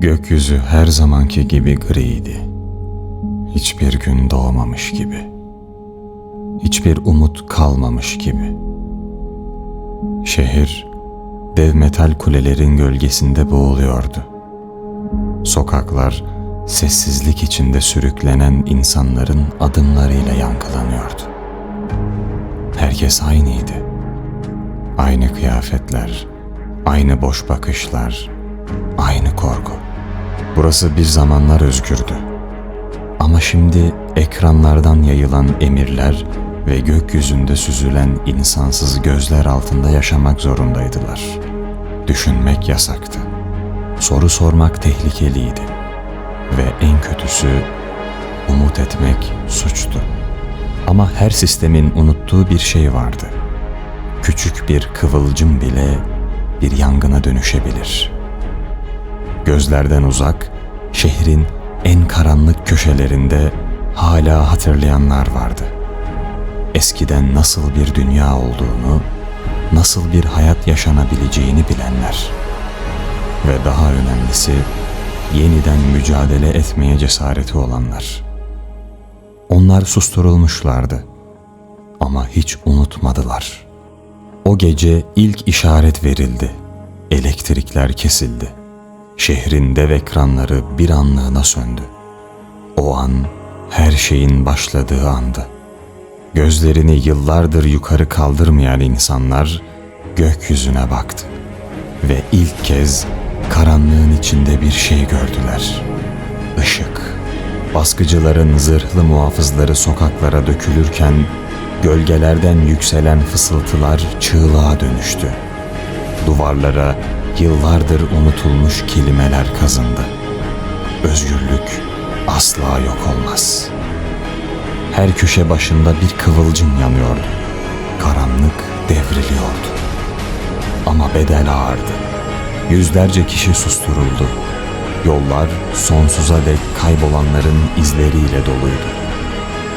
Gökyüzü her zamanki gibi griydi. Hiçbir gün doğmamış gibi. Hiçbir umut kalmamış gibi. Şehir dev metal kulelerin gölgesinde boğuluyordu. Sokaklar sessizlik içinde sürüklenen insanların adımlarıyla yankılanıyordu. Herkes aynıydı. Aynı kıyafetler, aynı boş bakışlar, aynı korku. Burası bir zamanlar özgürdü. Ama şimdi ekranlardan yayılan emirler ve gökyüzünde süzülen insansız gözler altında yaşamak zorundaydılar. Düşünmek yasaktı. Soru sormak tehlikeliydi. Ve en kötüsü umut etmek suçtu. Ama her sistemin unuttuğu bir şey vardı. Küçük bir kıvılcım bile bir yangına dönüşebilir. Gözlerden uzak, şehrin en karanlık köşelerinde hala hatırlayanlar vardı. Eskiden nasıl bir dünya olduğunu, nasıl bir hayat yaşanabileceğini bilenler. Ve daha önemlisi, yeniden mücadele etmeye cesareti olanlar. Onlar susturulmuşlardı ama hiç unutmadılar. O gece ilk işaret verildi. Elektrikler kesildi. Şehrin dev ekranları bir anlığına söndü. O an her şeyin başladığı andı. Gözlerini yıllardır yukarı kaldırmayan insanlar gökyüzüne baktı ve ilk kez karanlığın içinde bir şey gördüler. Işık. Baskıcıların zırhlı muhafızları sokaklara dökülürken gölgelerden yükselen fısıltılar çığlığa dönüştü. Duvarlara yıllardır unutulmuş kelimeler kazındı. Özgürlük asla yok olmaz. Her köşe başında bir kıvılcım yanıyordu. Karanlık devriliyordu. Ama bedel ağırdı. Yüzlerce kişi susturuldu. Yollar sonsuza dek kaybolanların izleriyle doluydu.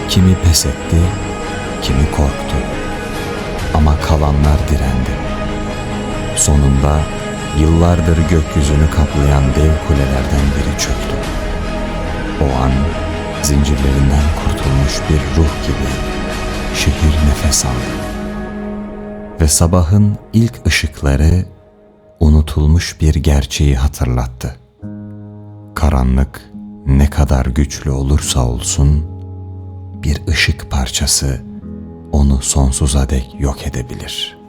Kimi pes etti, kimi korktu. Ama kalanlar direndi. Sonunda yıllardır gökyüzünü kaplayan dev kulelerden biri çöktü. O an zincirlerinden kurtulmuş bir ruh gibi şehir nefes aldı. Ve sabahın ilk ışıkları unutulmuş bir gerçeği hatırlattı. Karanlık ne kadar güçlü olursa olsun bir ışık parçası onu sonsuza dek yok edebilir.''